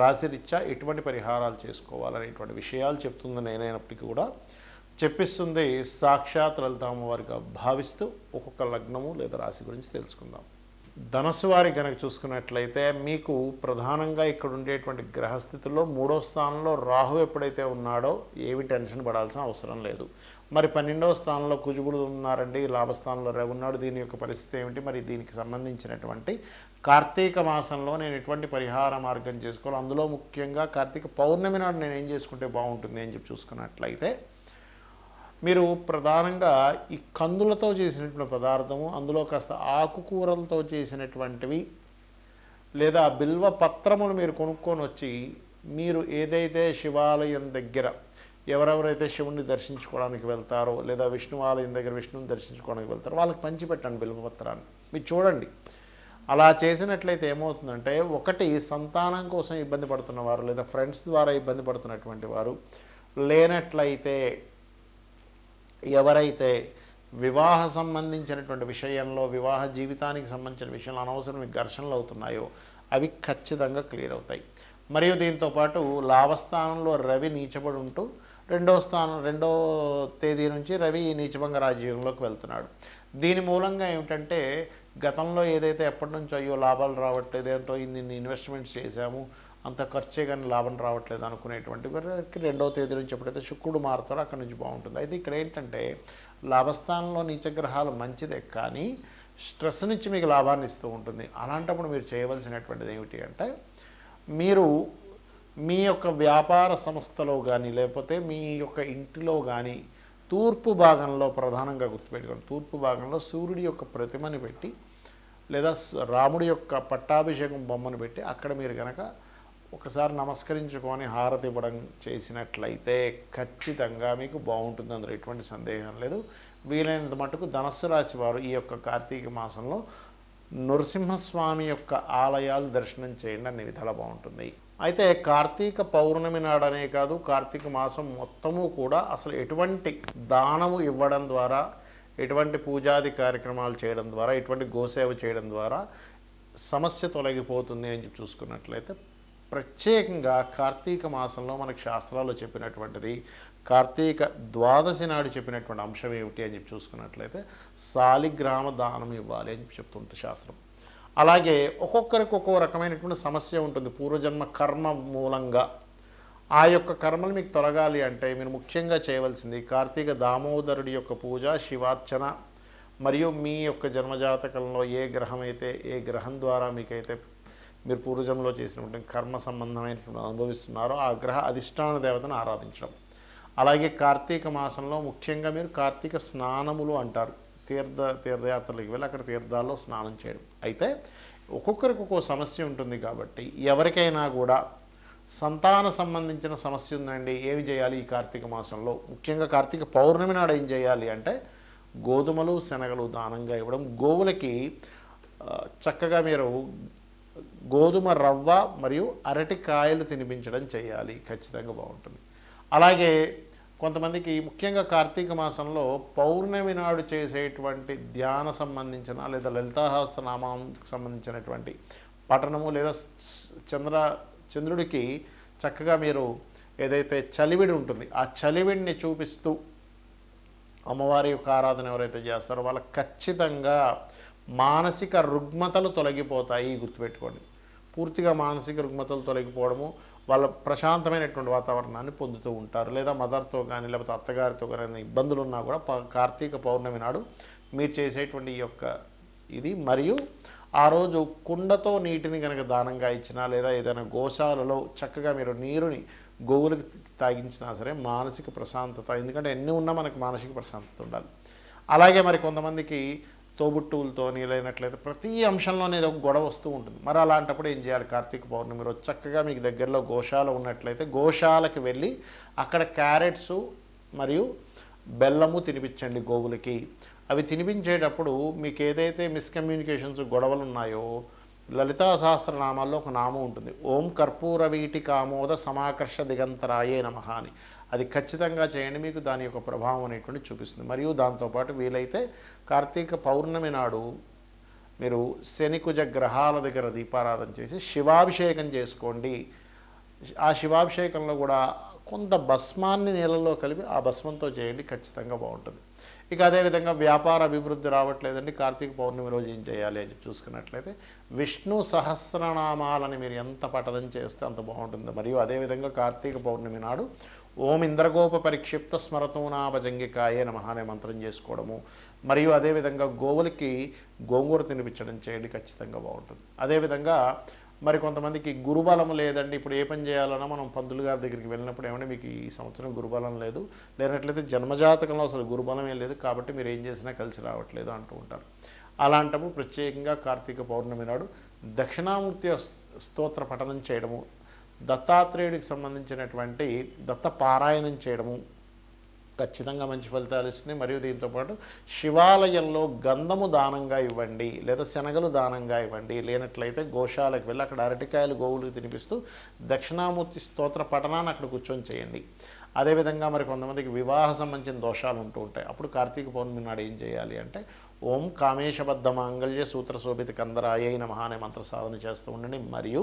రాశిరీత్యా ఎటువంటి పరిహారాలు చేసుకోవాలనేటువంటి విషయాలు చెప్తుంది నేనైనప్పటికీ కూడా. చెప్పిస్తుంది సాక్షాత్ లలితామ్మ వారిగా భావిస్తూ ఒక్కొక్క లగ్నము లేదా రాశి గురించి తెలుసుకుందాం. ధనస్సు వారి కనుక చూసుకున్నట్లయితే మీకు ప్రధానంగా ఇక్కడ ఉండేటువంటి గ్రహస్థితుల్లో మూడో స్థానంలో రాహు ఎప్పుడైతే ఉన్నాడో ఏమి టెన్షన్ పడాల్సిన అవసరం లేదు. మరి పన్నెండవ స్థానంలో కుజుబుడు ఉన్నారండి లాభస్థానంలో రవి దీని యొక్క పరిస్థితి ఏమిటి? మరి దీనికి సంబంధించినటువంటి కార్తీక మాసంలో నేను ఎటువంటి పరిహార మార్గం చేసుకోవాలి? అందులో ముఖ్యంగా కార్తీక పౌర్ణమి నాడు నేను ఏం చేసుకుంటే బాగుంటుంది అని చెప్పి చూసుకున్నట్లయితే మీరు ప్రధానంగా ఈ కందులతో చేసినటువంటి పదార్థము అందులో కాస్త ఆకుకూరలతో చేసినటువంటివి లేదా బిల్వ పత్రములు మీరు కొనుక్కొని వచ్చి మీరు ఏదైతే శివాలయం దగ్గర ఎవరెవరైతే శివుణ్ణి దర్శించుకోవడానికి వెళ్తారో లేదా విష్ణు ఆలయం దగ్గర విష్ణుని దర్శించుకోవడానికి వెళ్తారో వాళ్ళకి పంచిపెట్టండి బిల్వపత్రాన్ని. మీరు చూడండి. అలా చేసినట్లయితే ఏమవుతుందంటే ఒకటి సంతానం కోసం ఇబ్బంది పడుతున్న వారు లేదా ఫ్రెండ్స్ ద్వారా ఇబ్బంది పడుతున్నటువంటి వారు లేనట్లయితే ఎవరైతే వివాహ సంబంధించినటువంటి విషయంలో వివాహ జీవితానికి సంబంధించిన విషయంలో అనవసరం ఘర్షణలు అవుతున్నాయో అవి ఖచ్చితంగా క్లియర్ అవుతాయి. మరియు దీంతో పాటు లాభస్థానంలో రవి నీచబడి ఉంటూ రెండో స్థానం రెండో తేదీ నుంచి రవి నీచభంగ రాజ్యంలోకి వెళ్తున్నాడు. దీని మూలంగా ఏమిటంటే గతంలో ఏదైతే ఎప్పటి నుంచో అయ్యో లాభాలు రావట్లేదు ఏంటో ఇన్ని ఇన్వెస్ట్మెంట్స్ చేశాము అంత ఖర్చే కానీ లాభం రావట్లేదు అనుకునేటువంటి వారికి రెండవ తేదీ నుంచి ఎప్పుడైతే శుక్రుడు మారుతాడో అక్కడి నుంచి బాగుంటుంది. అయితే ఇక్కడ ఏంటంటే లాభస్థానంలో నీచగ్రహాలు మంచిదే కానీ స్ట్రెస్ నుంచి మీకు లాభాన్ని ఇస్తూ ఉంటుంది. అలాంటప్పుడు మీరు చేయవలసినటువంటిది ఏమిటి అంటే మీరు మీ యొక్క వ్యాపార సంస్థలో కానీ లేకపోతే మీ యొక్క ఇంటిలో కానీ తూర్పు భాగంలో ప్రధానంగా గుర్తుపెట్టుకోండి. తూర్పు భాగంలో సూర్యుడి యొక్క ప్రతిమని పెట్టి లేదా రాముడి యొక్క పట్టాభిషేకం బొమ్మను పెట్టి అక్కడ మీరు కనుక ఒకసారి నమస్కరించుకొని హారతి ఇవ్వడం చేసినట్లయితే ఖచ్చితంగా మీకు బాగుంటుంది. అందులో ఎటువంటి సందేహం లేదు. వీలైనంత మటుకు ధనస్సు రాశి వారు ఈ యొక్క కార్తీక మాసంలో నృసింహస్వామి యొక్క ఆలయాలు దర్శనం చేయండి. అన్ని విధాలు బాగుంటుంది. అయితే కార్తీక పౌర్ణమి నాడనే కాదు కార్తీక మాసం మొత్తము కూడా అసలు ఎటువంటి దానము ఇవ్వడం ద్వారా ఎటువంటి పూజాది కార్యక్రమాలు చేయడం ద్వారా ఎటువంటి గోసేవ చేయడం ద్వారా సమస్య తొలగిపోతుంది అని చెప్పి చూసుకున్నట్లయితే ప్రత్యేకంగా కార్తీక మాసంలో మనకు శాస్త్రాల్లో చెప్పినటువంటిది కార్తీక ద్వాదశి నాడు చెప్పినటువంటి అంశం ఏమిటి అని చెప్పి చూసుకున్నట్లయితే సాలిగ్రామ దానం ఇవ్వాలి అని చెప్తుంటుంది శాస్త్రం. అలాగే ఒక్కొక్కరికి ఒక్కో రకమైనటువంటి సమస్య ఉంటుంది. పూర్వజన్మ కర్మ మూలంగా. ఆ యొక్క కర్మలు మీకు తొలగాలి అంటే మీరు ముఖ్యంగా చేయవలసింది కార్తీక దామోదరుడి యొక్క పూజ శివార్చన మరియు మీ యొక్క జన్మజాతకంలో ఏ గ్రహం అయితే ఏ గ్రహం ద్వారా మీకైతే మీరు పూర్వజంలో చేసినటువంటి కర్మ సంబంధమైనటువంటి అనుభవిస్తున్నారో ఆ గ్రహ అధిష్టాన దేవతను ఆరాధించడం. అలాగే కార్తీక మాసంలో ముఖ్యంగా మీరు కార్తీక స్నానములు అంటారు. తీర్థ తీర్థయాత్రలకు వెళ్ళి అక్కడ తీర్థాల్లో స్నానం చేయడం. అయితే ఒక్కొక్కరికి ఒక్కో సమస్య ఉంటుంది కాబట్టి ఎవరికైనా కూడా సంతాన సంబంధించిన సమస్య ఉందండి. ఏమి చేయాలి ఈ కార్తీక మాసంలో? ముఖ్యంగా కార్తీక పౌర్ణమి నాడు ఏం చేయాలి అంటే గోధుమలు శనగలు దానంగా ఇవ్వడం. గోవులకి చక్కగా మీరు గోధుమ రవ్వ మరియు అరటి కాయలు తినిపించడం చేయాలి. ఖచ్చితంగా బాగుంటుంది. అలాగే కొంతమందికి ముఖ్యంగా కార్తీక మాసంలో పౌర్ణమి నాడు చేసేటువంటి ధ్యాన సంబంధించిన లేదా లలితాహాస్త్రనామానికి సంబంధించినటువంటి పఠనము లేదా చంద్ర చంద్రుడికి చక్కగా మీరు ఏదైతే చలివిడి ఉంటుంది ఆ చలివిడిని చూపిస్తూ అమ్మవారి యొక్క ఆరాధన ఎవరైతే చేస్తారో వాళ్ళకి ఖచ్చితంగా మానసిక రుగ్మతలు తొలగిపోతాయి గుర్తుపెట్టుకోండి. పూర్తిగా మానసిక రుగ్మతలు తొలగిపోవడము వాళ్ళ ప్రశాంతమైనటువంటి వాతావరణాన్ని పొందుతూ ఉంటారు. లేదా మదర్తో కానీ లేకపోతే అత్తగారితో కానీ ఇబ్బందులు ఉన్నా కూడా కార్తీక పౌర్ణమి నాడు మీరు చేసేటువంటి ఈ యొక్క ఇది. మరియు ఆ రోజు కుండతో నీటిని కనుక దానంగా ఇచ్చినా లేదా ఏదైనా గోశాలలో చక్కగా మీరు నీరుని గోవులకు తాగించినా సరే మానసిక ప్రశాంతత ఎందుకంటే ఎన్ని ఉన్నా మనకు మానసిక ప్రశాంతత ఉండాలి. అలాగే మరి కొంతమందికి తోబుట్టువులతో లేనట్లయితే ప్రతి అంశంలోనే ఒక గొడవ వస్తూ ఉంటుంది. మరి అలాంటప్పుడు ఏం చేయాలి? కార్తీక పౌర్ణమి రోజు చక్కగా మీకు దగ్గరలో గోశాల ఉన్నట్లయితే గోశాలకు వెళ్ళి అక్కడ క్యారెట్స్ మరియు బెల్లము తినిపించండి గోవులకి. అవి తినిపించేటప్పుడు మీకు ఏదైతే మిస్కమ్యూనికేషన్స్ గొడవలు ఉన్నాయో లలితా సహస్రనామాల్లో ఒక నామం ఉంటుంది. ఓం కర్పూర వీటి కామోద సమాకర్ష దిగంతరాయే నమః అని. అది ఖచ్చితంగా చేయండి. మీకు దాని యొక్క ప్రభావం అనేటువంటి చూపిస్తుంది. మరియు దాంతోపాటు వీలైతే కార్తీక పౌర్ణమి నాడు మీరు శనికుజ గ్రహాల దగ్గర దీపారాధన చేసి శివాభిషేకం చేసుకోండి. ఆ శివాభిషేకంలో కూడా కొంత భస్మాన్ని నీళ్ళలో కలిపి ఆ భస్మంతో చేయండి. ఖచ్చితంగా బాగుంటుంది. ఇక అదేవిధంగా వ్యాపార అభివృద్ధి రావట్లేదండి. కార్తీక పౌర్ణమి రోజు ఏం చేయాలి అని చెప్పి చూసుకున్నట్లయితే విష్ణు సహస్రనామాలని మీరు ఎంత పఠనం చేస్తే అంత బాగుంటుంది. మరియు అదేవిధంగా కార్తీక పౌర్ణమి నాడు ఓం ఇంద్రగోప పరిక్షిప్త స్మరతూనాభజంగికాయే నమః అనే మంత్రం చేసుకోవడము. మరియు అదేవిధంగా గోవులకి గోంగూర తినిపించడం చేయండి ఖచ్చితంగా బాగుంటుంది. అదేవిధంగా మరి కొంతమందికి గురుబలం లేదండి. ఇప్పుడు ఏ పని చేయాలన్నా మనం పందులు గారి దగ్గరికి వెళ్ళినప్పుడు ఏమంటే మీకు ఈ సంవత్సరం గురుబలం లేదు. లేనట్లయితే జన్మజాతకంలో అసలు గురుబలం ఏం లేదు కాబట్టి మీరు ఏం చేసినా కలిసి రావట్లేదు అంటూ ఉంటారు. అలాంటప్పుడు ప్రత్యేకంగా కార్తీక పౌర్ణమి నాడు దక్షిణామూర్తి స్తోత్ర పఠనం చేయడము దత్తాత్రేయుడికి సంబంధించినటువంటి దత్త పారాయణం చేయడము ఖచ్చితంగా మంచి ఫలితాలు ఇస్తుంది. మరియు దీంతోపాటు శివాలయంలో గంధము దానంగా ఇవ్వండి లేదా శనగలు దానంగా ఇవ్వండి. లేనట్లయితే గోశాలకు వెళ్ళి అక్కడ అరటికాయలు గోవులకు తినిపిస్తూ దక్షిణామూర్తి స్తోత్ర పఠనాన్ని అక్కడ కూర్చొని చేయండి. అదేవిధంగా మరి కొంతమందికి వివాహ సంబంధించిన దోషాలు ఉంటూ ఉంటాయి. అప్పుడు కార్తీక పౌర్ణమి నాడు ఏం చేయాలి అంటే ఓం కామేశబద్ధ మాంగళ్య సూత్ర శోభిత కందరాయ నమః అనే మంత్ర సాధన చేస్తూ ఉండండి. మరియు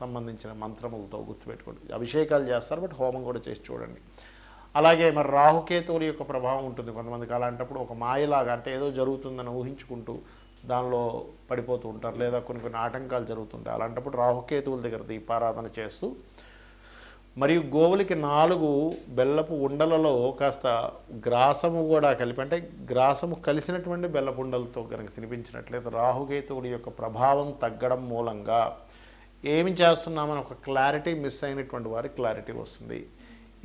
సంబంధించిన మంత్రములతో గుర్తుపెట్టుకోండి. అభిషేకాలు చేస్తారు బట్ హోమం కూడా చేసి చూడండి. అలాగే మరి రాహుకేతువుల యొక్క ప్రభావం ఉంటుంది కొంతమందికి. అలాంటప్పుడు ఒక మాయలాగా అంటే ఏదో జరుగుతుందని ఊహించుకుంటూ దానిలో పడిపోతూ ఉంటారు. లేదా కొన్ని కొన్ని ఆటంకాలు జరుగుతుంటాయి. అలాంటప్పుడు రాహుకేతువుల దగ్గర దీపారాధన చేస్తూ మరియు గోవులకి నాలుగు బెల్లపు ఉండలలో కాస్త గ్రాసము కూడా కలిపి అంటే గ్రాసము కలిసినటువంటి బెల్లపు ఉండలతో కనుక తినిపించినట్లయితే రాహుకేతువుడి యొక్క ప్రభావం తగ్గడం మూలంగా ఏమి చేస్తున్నామని ఒక క్లారిటీ మిస్ అయినటువంటి వారికి క్లారిటీ వస్తుంది.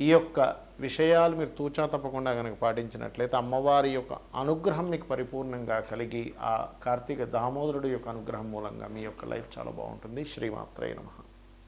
ఈ యొక్క విషయాలు మీరు తూచా తప్పకుండా కనుక పాటించినట్లయితే అమ్మవారి యొక్క అనుగ్రహం మీకు పరిపూర్ణంగా కలిగి ఆ కార్తీక దామోదరుడు యొక్క అనుగ్రహం మూలంగా మీ యొక్క లైఫ్ చాలా బాగుంటుంది. శ్రీమాత్రే నమః.